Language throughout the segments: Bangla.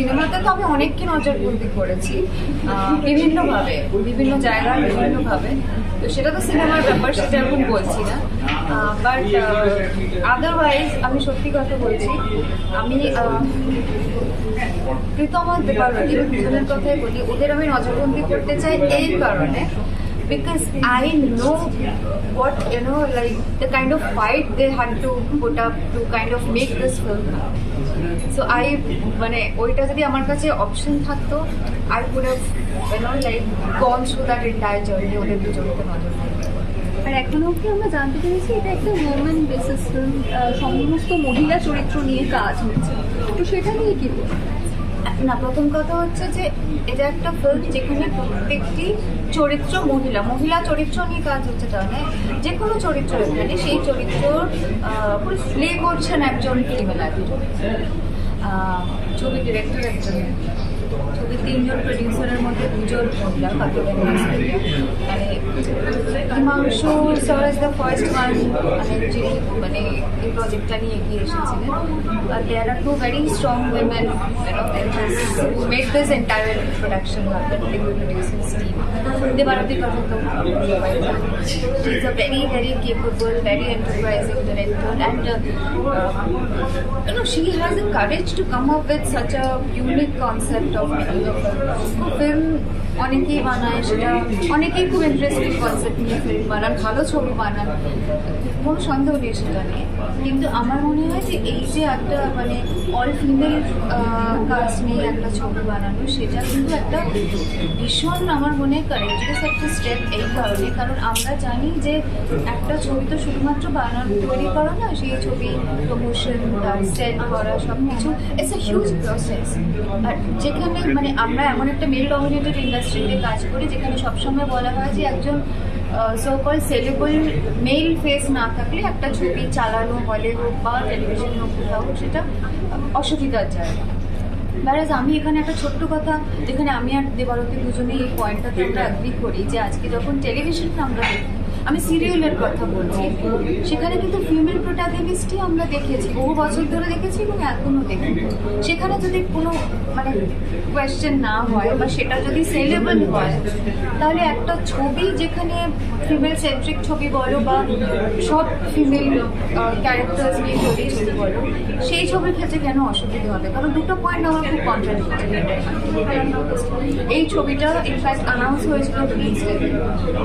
সিনেমাতে তো আমি অনেককে নজরবন্দি করেছি বিভিন্নভাবে, বিভিন্ন জায়গায় বিভিন্নভাবে। তো সেটা তো সিনেমার ব্যাপার, সেটা এখন বলছি না। বাট আদারওয়াইজ আমি সত্যি কথা বলছি, আমি প্রীতম দেবারতী দুজনের কথাই বলি, ওদের আমি নজরবন্দি করতে চাই এই কারণে, because I know what, you know, like, the kind of fight they had to put up to kind of make this film so I মানে ওইটা যদি আমার কাছে অপশন থাকতো have you know like gone through that entire journey ওদের দুজনকে নজর আর এখনও অব্দি আমরা জানতে পেরেছি এটা একটা ওমেন বেসিস ফিল্ম সমস্ত মহিলা চরিত্র নিয়ে কাজ হচ্ছে। তো সেটা নিয়ে কি না প্রথম কথা হচ্ছে যে এটা একটা ফিল্ম যেখানে প্রত্যেকটি চরিত্র মহিলা মহিলা চরিত্র নিয়ে কাজ হচ্ছে তাহলে যে কোনো চরিত্র এখানে সেই চরিত্র প্লে করছেন একজন ফিমেল 아, 저기 디렉터가 있잖아요. ছবি তিনজন প্রডিউসারের মধ্যে দুজন মহিলা বাকি মানে Himanshu sir is the first one মানে যিনি মানে এই প্রজেক্টটা নিয়ে এগিয়ে এসেছিলেন there are two very strong women who made this entire production happen in the producing team. Devarati কথা তো সবাই জানে। She is a very, very capable, very enterprising director and uh, uh, you know, she has the courage to come up with such a unique concept 我们 অনেকেই বানায় সেটা, অনেকেই খুব ইন্টারেস্টিং কনসেপ্ট নিয়ে ফিল্ম বানান, ভালো ছবি বানান। কোনো সন্দেহ নেই সেটা নিয়ে। কিন্তু আমার মনে হয় যে এই যে একটা মানে অল ফিমেল কাস্ট নিয়ে একটা ছবি বানানো, সেটা কিন্তু একটা ভীষণ আমার মনে হয় কারেজেস একটা স্টেপ এই কারণে। কারণ আমরা জানি যে একটা ছবি তো শুধুমাত্র বানানো, তৈরি করা না সেই ছবি প্রমোশন সেট করা সব কিছু ইটস এ হিউজ প্রসেস আর যেখানে মানে আমরা এমন একটা মেল ডমিনেটেড ইন্ডাস্ট্রিতে কাজ করি, যেখানে সবসময় বলা হয় যে একজন সোকল সেলেবল মেল ফেস না থাকলে একটা ছবি চালানো, হলে হোক বা টেলিভিশন হোক কোথাও সেটা অসুবিধার জায়গা। ব্যারাজ আমি এখানে একটা ছোট্ট কথা, যেখানে আমি আর দেবারতী দুজনেই এই পয়েন্টটাতে আমরা অ্যাগ্রি করি যে আজকে যখন টেলিভিশন আমরা দেখি আমি সিরিয়ালের কথা বলছি। সেখানে কিন্তু ফিমেল প্রোটাগনিস্টই আমরা দেখেছি, বহু বছর ধরে দেখেছি এবং এখনও দেখি সেখানে যদি কোনো মানে কোয়েশ্চেন না হয় বা সেটা যদি সেলেবল হয়, তাহলে একটা ছবি যেখানে ফিমেল সেন্ট্রিক ছবি বলো বা সব ফিমেল ক্যারেক্টার্স নিয়ে তৈরি ছবি বলো, সেই ছবির ক্ষেত্রে কেন অসুবিধা হবে? কারণ দুটো পয়েন্ট আমার খুব কন্ট্রাডিক্টরি এই ছবিটা ইনফ্যাক্ট অ্যানাউন্স হয়েছিল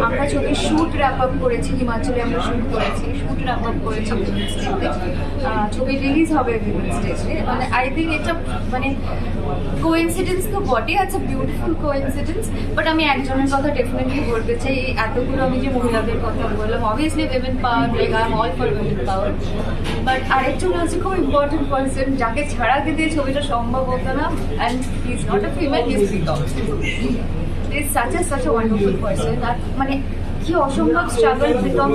আমরা ছবির শ্যুট র্যাপ আপ করেছি, হিমাচলে আমরা শ্যুট করেছি র্যাপ আপ করেছি ছবি রিলিজ হবে মানে আই থিঙ্ক এটা মানে কোইন্সিডেন্স তো বটে আছে বিউটিফুল কোইন্সিডেন্স বাট আমি একজনের কথা ডেফিনেটলি বলতে চাই এতগুলো আমি যে মহিলাদের কথা বললাম obviously women power like I am all for women power but আরেকজন হচ্ছে খুব ইম্পর্টেন্ট পার্সন যাকে ছাড়া এই ছবিটা সম্ভব হতো না and he is not a female he is is such a such a wonderful person মানে কি অসম্ভব স্ট্রাগল প্রীতম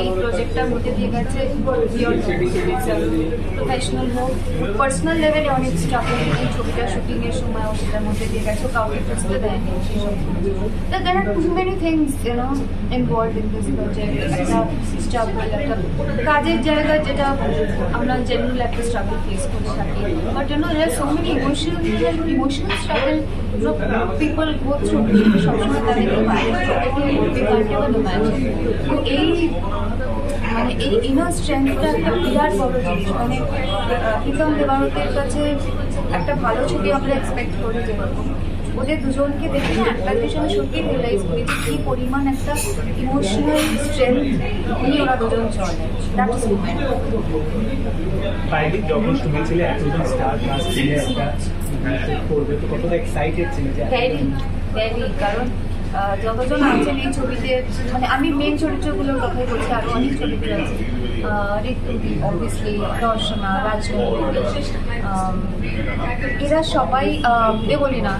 এই প্রজেক্টটার মধ্যে দিয়ে গেছে? প্রফেশনাল হোক পার্সোনাল লেভেলে অনেক স্ট্রাগল এই ছবিটা শুটিংয়ের সময় ও সেটার মধ্যে দিয়ে গেছে, কাউকে বুঝতে দেয়নি সেসব there are too many things you know involve in this project একটা স্ট্রাগল একটা কাজের জায়গায় যেটা আমরা জেনারেল একটা স্ট্রাগল ফেস করে থাকি। But you know there so many emotional emotional struggle people go through সবসময় তাদেরকে বাইরে থেকে বলতে পারতে বা imagine। তো এই মানে এই ইনার স্ট্রেংথটা একটা বিরাট বড় জিনিস। মানে প্রীতম দেবারতের কাছে একটা ভালো ছবি আমরা এক্সপেক্ট করি যেরকম ওদের দুজনকে দেখে না একটা আমি সত্যি রিয়েলাইজ করি যে কী পরিমাণ একটা ইমোশনাল স্ট্রেংথ নিয়ে ওরা দুজন চলে। দ্যাট ইজ বাইরে যখন শুনেছিলে এতজন স্টার কাস্ট করবে তো কতটা এক্সাইটেড ছিল যে ভ্যারি ভ্যারি কারণ যতজন আছেন এই ছবিতে মানে আমি মেন চরিত্রগুলোর কথাই বলছি আরও অনেক চরিত্র আছে। দর্শনা এরা সবাই বলি না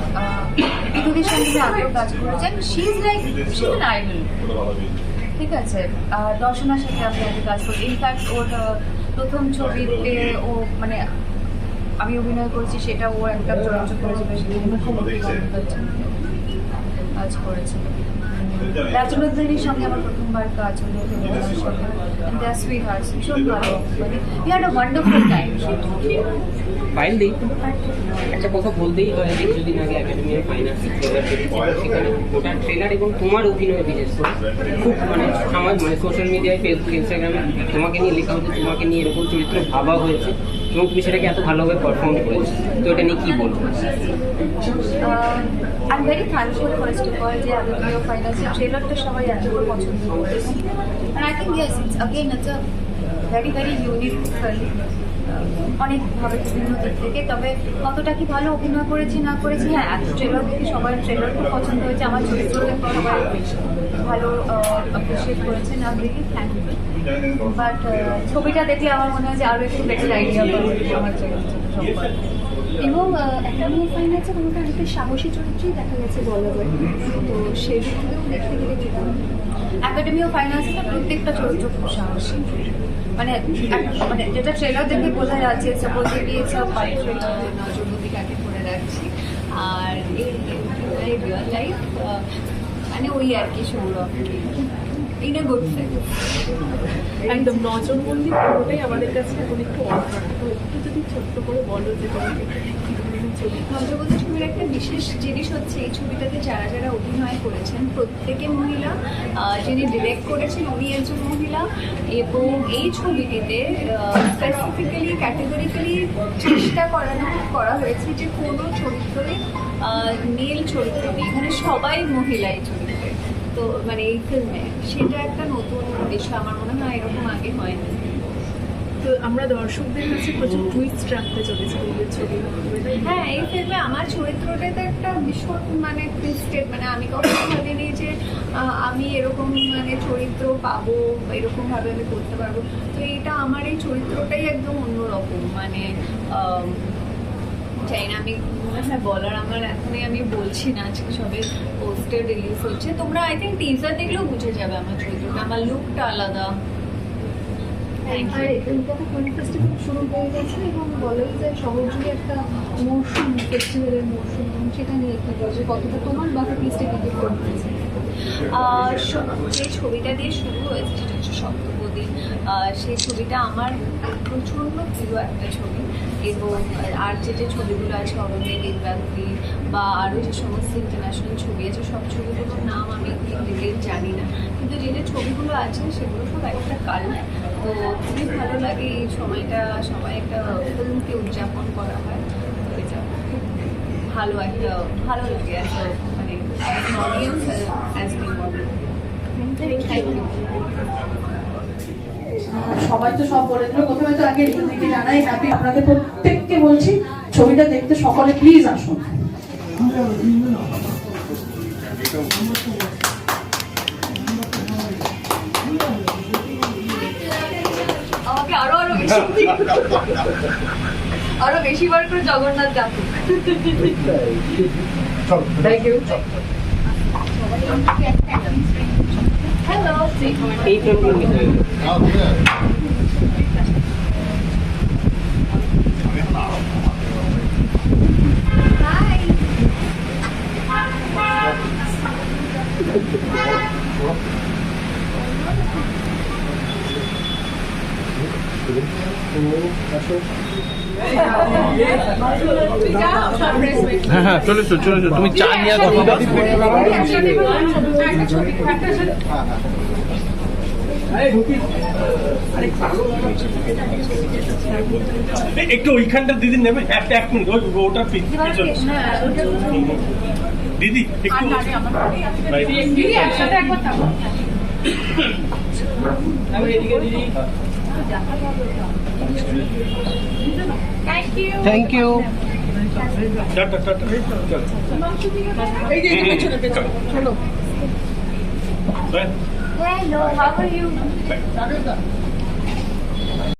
ঋতুদির সঙ্গে আগেও কাজ করেছেন শি ইজ লাইক ঠিক আছে? দর্শনার সাথে আপনি আগে কাজ করি। ইনফ্যাক্ট ওর প্রথম ছবিতে ও মানে আমি অভিনয় করছি, সেটা ও একটা চরিত্র করেছিল সেখানে গঙ্গোপাধ্যায় কাজ করেছে। রাজনন্দিনীর সঙ্গে আমার প্রথমবার কাজ হলো ভীষণ ভালো মানে একটা কথা বলতেই হয় যে আগে তোমার খুব মানে আমার মানে সোশ্যাল মিডিয়ায় তোমাকে নিয়ে লেখা হচ্ছে তোমাকে নিয়ে এরকম চরিত্র ভাবা হয়েছে। এবং তুমি সেটাকে এত ভালোভাবে পারফর্ম করেছ? তো এটা নিয়ে কী বলব? ভেরি থ্যাঙ্কফুল অফ অল যে আদিত্য ফাইনান্সের ট্রেলারটা সবাই এত পছন্দ করেছে। আর I think yes it's again it's a very very unique film অনেকভাবে বিভিন্ন দিক থেকে। তবে কতটা কি ভালো অভিনয় করেছি, না করেছি হ্যাঁ এত ট্রেলার দেখে সবার ট্রেলার খুব পছন্দ হয়েছে। আমার দেখে সবাই ভালো অ্যাপ্রিসিয়েট করেছেন আই রিয়েলি থ্যাঙ্কফুল বাট ছবিটা দেখলে আমার মনে হয় যে আরও একটু বেটার আইডিয়া পাবো আমার এবং একাডেমি ফাইন আছে তোমাকে অনেকটা সাহসী চরিত্রই দেখা গেছে বলা যায় তো সেগুলোও দেখতে গেলে বলব? একাডেমি অফ ফাইন্যান্সের প্রত্যেকটা চরিত্র খুব সাহসী। মানে মানে যেটা ট্রেলার দেখে বোঝা যাচ্ছে সাপোজিটলি সব নজরবন্দিকাকে করে রাখছি। আর এই রিয়েল লাইফ মানে ওই আর কি সৌরভ ইন গুড সেন্স একদম নজরবন্দি পুরোটাই আমাদের কাছে এখন একটু অর্থাৎ তো একটু যদি ছোট্ট করে বলো যে তোমাকে কি ধরনের ছবি? নজরবন্দি ছবির একটা বিশেষ জিনিস হচ্ছে এই ছবিটাতে যারা যারা অভিনয় করেছেন প্রত্যেকে মহিলা যিনি ডিরেক্ট করেছেন উনি একজন মহিলা এবং এই ছবিটিতে স্পেসিফিক্যালি ক্যাটেগরিক্যালি চেষ্টা করানো করা হয়েছে যে কোনো চরিত্রে মেল চরিত্র নেই এখানে সবাই মহিলা এই তো মানে এই ফিল্মে সেটা একটা নতুন বিষয় আমার মনে হয় এরকম আগে হয়নি। তো আমরা দর্শকদের কাছে প্রচুর টুইস্ট রাখতে চলেছি ছবি হ্যাঁ এই ফিল্মে আমার চরিত্রটাতে একটা ভীষণ মানে টুইস্টেড মানে আমি কখনো ভাবিনি যে আমি এরকম মানে চরিত্র পাবো এরকম ভাবে আমি করতে পারব। তো এটা আমার এই চরিত্রটাই একদম অন্যরকম মানে চাই না। আমি মনে হয় বলার আমার এখনই আমি বলছি না, আজকে সবে পোস্টার রিলিজ হচ্ছে। তোমরা আই থিঙ্ক টিজার দেখলেও বুঝে যাবে আমার চরিত্রটা আমার লুকটা আলাদা। আর কলকাতা ফিল্ম ফেস্টিভ্যাল শুরু হয়ে গেছে এবং বলাই যায় জুড়ে একটা মরশুম ফেস্টিভ্যালের মরশুম, সেটা নিয়ে কি বলবে কতটা তোমার বাকি পিসটা কি স- যে ছবিটা দিয়ে শুরু হয়েছে, সেটা হচ্ছে সপ্তপদী। সেই ছবিটা আমার প্রচণ্ড প্রিয় একটা ছবি। এবং আর যে যে ছবিগুলো আছে, অরণ্যের দিনরাত্রি বা আরও যে সমস্ত ইন্টারন্যাশনাল ছবি আছে, সব ছবিগুলোর নাম আমি ডিটেল জানি না। কিন্তু যে যে ছবিগুলো আছে, সেগুলো সব একটা কাল তো খুবই ভালো লাগে এই সময়টা সবাই একটা ফিল্মকে উদযাপন করা হয়। ভালো একটা, ভালো লাগে। as সবাই তো সব বলে দিল। প্রথমে তো আগে জানাই হ্যাপি আপনাদের প্রত্যেককে বলছি ছবিটা দেখতে সকলে প্লিজ আসুন। আমাকে আরও আরও বেশি আরও বেশি বার করে জগন্নাথ ডাকুন। থ্যাংক ইউ হ্যালো এই ফিল্মগুলো মিস হয়ে গেলো হাই হ্যাঁ হ্যাঁ চলে চলো চলে চলো তুমি চা নিয়ে আসো। একটু ওইখানটা দিদি নেবে? একটা এক মিনিট ওই ওটা দিদি একটু you thank you tata tata চল এই